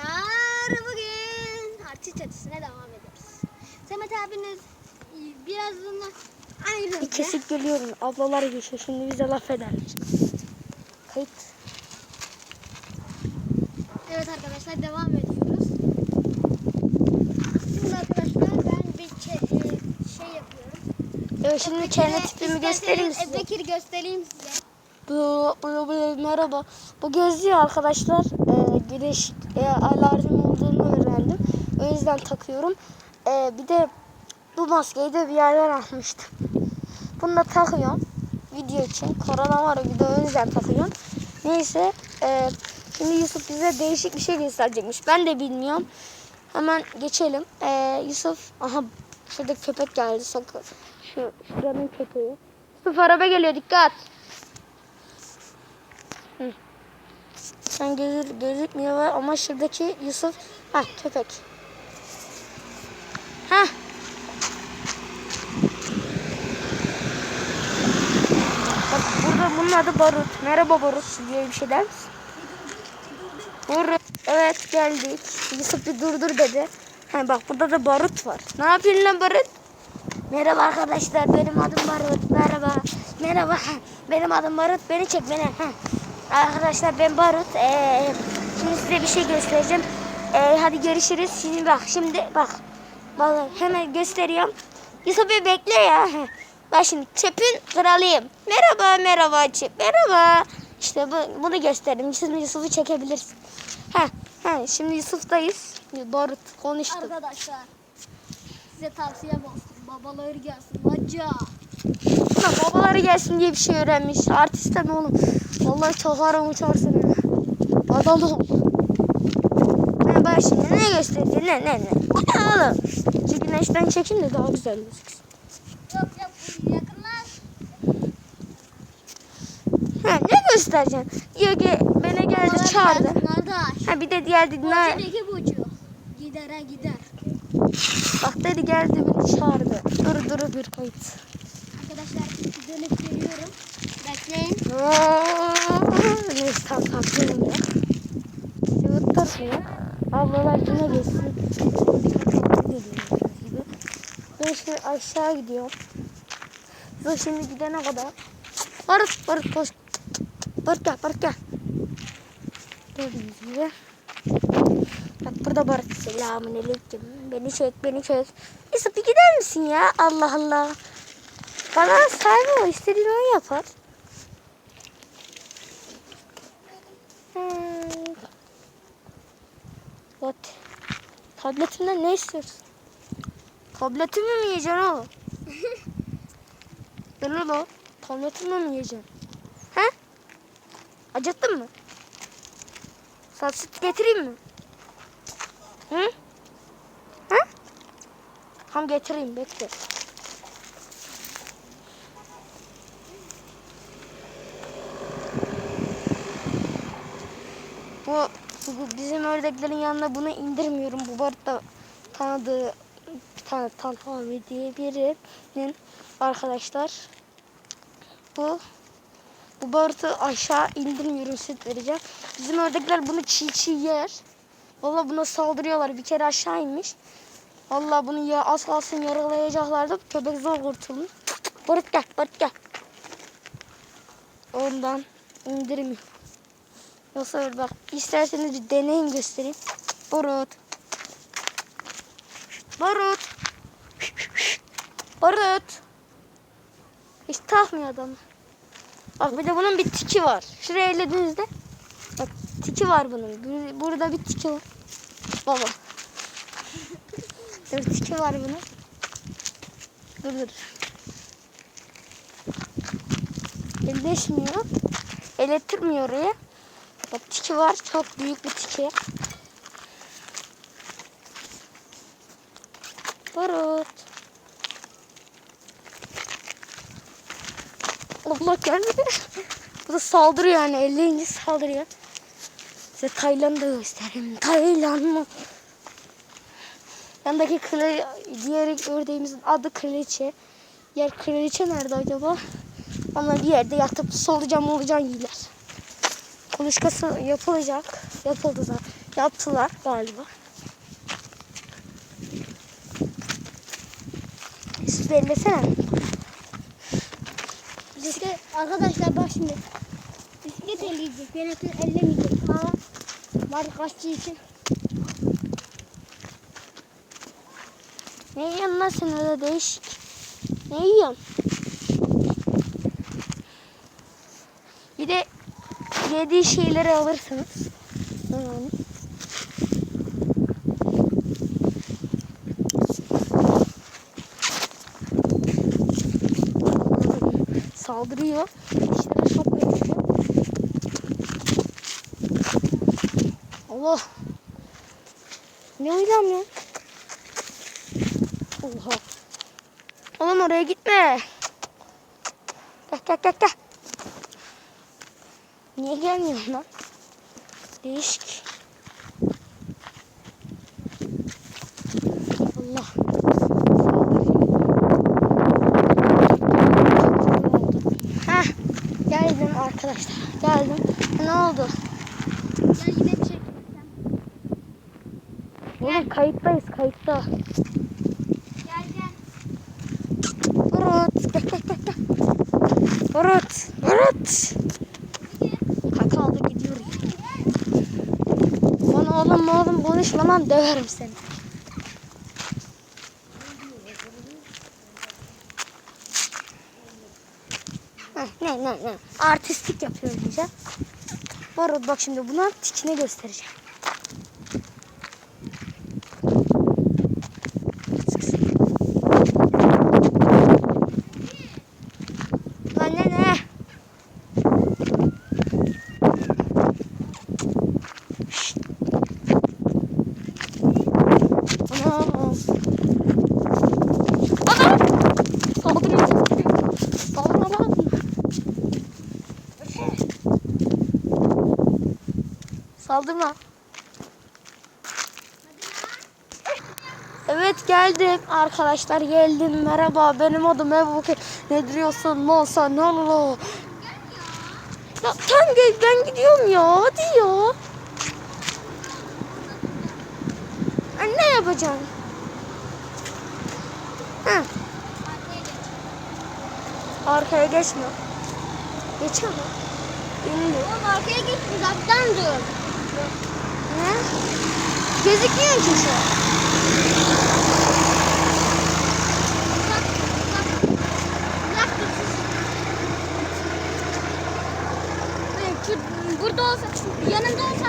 arkadaşlar bugün artist çatısına devam ediyoruz. Semet abiniz e, birazdan ayrıldı. Kesik geliyorum. Ablalar geçiyor. Şimdi bize laf ederler. Kayıt. Evet arkadaşlar devam ediyoruz. Şimdi arkadaşlar ben bir e, şey yapıyorum. Evet şimdi kendi Bekir'e tipimi isterseniz göstereyim size. Bekir göstereyim size. Bu, bu, bu, merhaba. Bu gözlüğü arkadaşlar e, güneş e, alarmı olduğunu öğrendim. O yüzden takıyorum. E, bir de bu maskeyi de bir yerden almıştım. Bunu da takıyorum. Video için. Korona var bir de o yüzden takıyorum. Neyse. E, şimdi Yusuf bize değişik bir şey gösterecekmiş. Ben de bilmiyorum. Hemen geçelim. E, Yusuf. Aha şurada köpek geldi. Soka şu, şuranın köpeği. Yusuf araba geliyor dikkat. Sen gözü, gözükmüyor var ama şuradaki Yusuf ha köpek. Ha. Bak burada bunun adı Barut. Merhaba Barut diye bir şey der misin? Barut. Evet geldik. Yusuf bir durdur dedi. Ha bak burada da Barut var. Ne yapıyorsun lan Barut? Merhaba arkadaşlar benim adım Barut. Merhaba. Merhaba. Benim adım Barut. Beni çek beni. Ha. Arkadaşlar ben Barut. Ee, şimdi size bir şey göstereceğim. Ee, hadi görüşürüz. Şimdi bak şimdi bak. Vallahi hemen gösteriyorum. Yusuf bir bekle ya. Bak şimdi çöpün kralıyım. Merhaba merhaba çöp. Merhaba. İşte bu, bunu gösterdim. Şimdi Yusuf'u çekebilirsin. Ha, ha, şimdi Yusuf'tayız. Barut konuştu. Arkadaşlar size tavsiyem olsun. Babaları gelsin. Baca. Ulan babaları gelsin diye bir şey öğrenmiş. Artist mi oğlum? Vallahi çakarım uçarsın. Adam ol. Ne bak şimdi ne gösteriyor? Ne ne ne? Oğlum? Şu güneşten çekin de daha güzel gözüksün. Yok yok. Ha, ne göstereceksin? Diyor ki beni geldi çağırdı. Kardeş. Ha bir de diğer dedi ne? Bocadaki bucu. Gider ha gider. Bak dedi geldi beni çağırdı. Dur dur dur kayıt. Arkadaşlar dönüp geliyorum. Bekleyin. Neyse kalkıyorum ya. Yumurtası ya. Ablalar yine geçsin. Ben şimdi aşağı gidiyorum. Dur şimdi gidene kadar. Barut barut koş. Barut gel barut gel. Gördüğünüz. Bak burada Barut. Selamun aleyküm. Beni çek beni çek. Yusuf bir gider misin ya? Allah Allah. Bana sahibi o. istediğini o yapar. Hmm. Bak. Tabletimden ne istiyorsun? Tabletimi mi yiyeceksin oğlum? Ben oğlum. Tabletimi mi yiyeceksin? He? Acıttın mı? Sana süt getireyim mi? Hı? Hı? Tam getireyim bekle. Bu, ördeklerin yanına bunu indirmiyorum. Bu barda tanıdığı bir tane Talha abi diye birinin arkadaşlar. Bu bu barutı aşağı indirmiyorum süt vereceğim. Bizim ördekler bunu çiğ çiğ yer. Valla buna saldırıyorlar. Bir kere aşağı inmiş. Valla bunu ya az kalsın yaralayacaklardı. Köpek zor kurtulmuş. Barut gel, barut gel. Ondan indirmiyorum. Yoksa öyle bak isterseniz bir deneyin göstereyim. Barut. Barut. Barut. Hiç takmıyor adam. Bak bir de bunun bir tiki var. Şuraya ellediğinizde bak tiki var bunun. Burada bir tiki var. Baba. Bir tiki var bunun. Dur dur. Elleşmiyor. Elettirmiyor oraya. Bak tiki var. Çok büyük bir tiki. Barut. Allah gelmedi. Bu da saldırıyor yani. Elleyince saldırıyor. Size Tayland'ı göstereyim. Tayland mı? Yandaki kre, diğer ördeğimizin adı kraliçe. Yer kraliçe nerede acaba? Onlar bir yerde yatıp solucan molucan yiyorlar. Konuşkası yapılacak. Yapıldı da. Yaptılar galiba. Siz bellesene. Bisiklet arkadaşlar bak şimdi. Bisiklet elleyecek. Yönetim ellemeyecek. Ha. Var kaççı için. Ne yiyorsun lan sen öyle değişik? Ne yiyorsun? Bir de yediği şeyleri alırsınız. Yani. Saldırıyor. Dişleri çok benziyor. Allah. Ne oynayacağım ya? Oha. Oğlum oraya gitme. Gel gel gel gel. Niye gelmiyorsun lan? Değişik. Allah. Heh. Geldim arkadaşlar. Geldim. Ne oldu? Gel yine şey. Oğlum kayıttayız kayıtta. Gel gel. Burut. Gel gel gel gel. Burut. Oğlum konuşma lan döverim seni. Heh, ne ne ne. Artistik yapıyorum diyeceğim. Barut bak şimdi buna tikini göstereceğim. Anne ne? Şşt. Ana. Ana. Saldırıyor. Saldırma lan. Saldırma. Evet geldim. Arkadaşlar geldim. Merhaba benim adım Ebu. Ne diyorsun? Ne olsa ne olur ya sen gel ben gidiyorum ya. Hadi ya. Ne yapacaksın? Ha, arkaya geçme. Geçme Ünlü. Oğlum arkaya git uzaktan. Ne? Gözükmüyor ki şu. Uzak uzak. Uzak. Hayır, şu, burada olsa, yanında olsa.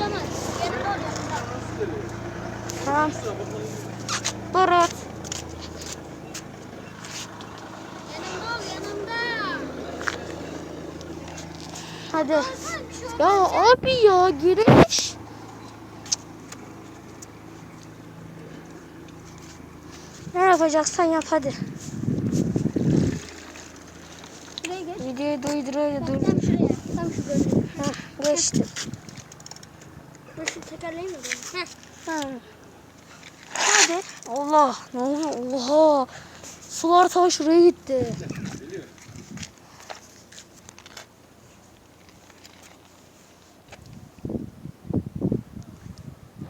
Yanında Hadi. Ya abi ya giriş. Ne yapacaksan yap hadi. şuraya geç. Videoyu Bak, dur. Tam şuraya. Tam şu bölüme. Heh, geçtim. Şu tekerleği mi Heh. Ha. Hadi. Allah ne oluyor? Oha. Sular ta şuraya gitti.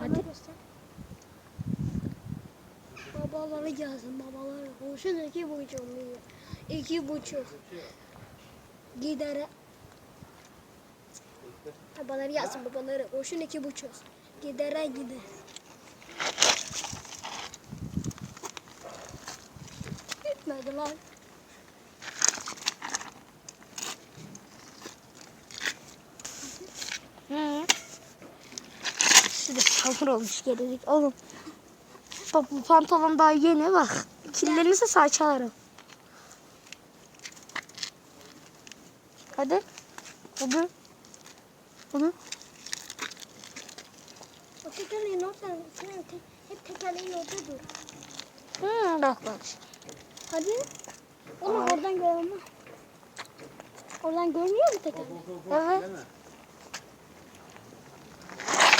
Hadi. göster. Babaları gelsin babaları. Kurşun iki buçuk milyon. İki buçuk. Gider. Babaları yazsın babaları. Kurşun iki buçuk. Gidere gider. Gitmedi lan. Hı. Şurada çamur olmuş gerilik. Oğlum. Bak bu pantolon daha yeni bak. Kirlenirse sağ çalarım. Hadi. Hadi. Bunu. O tekerleğin te, hep tekerleğin orada dur. Hı, bak bak. Hadi. Oğlum oradan görmüyor. Oradan görmüyor mu tekerleği? Evet.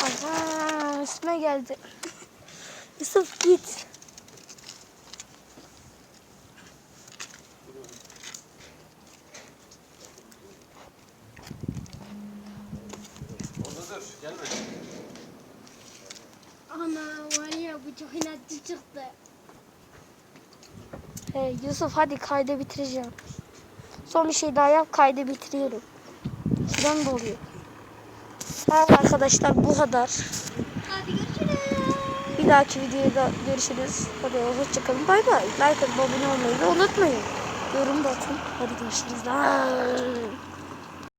Aha, üstüme geldi. Yusuf git. Orada dur, gelme. bu çok inatçı çıktı. Hey, Yusuf hadi kaydı bitireceğim. Son bir şey daha yap kaydı bitiriyorum. Süren doluyor. Evet arkadaşlar bu kadar. Bir dahaki videoda görüşürüz. Hadi hoşçakalın. Bay bay. Like atıp abone olmayı da unutmayın. Yorum da atın. Hadi görüşürüz. Aa.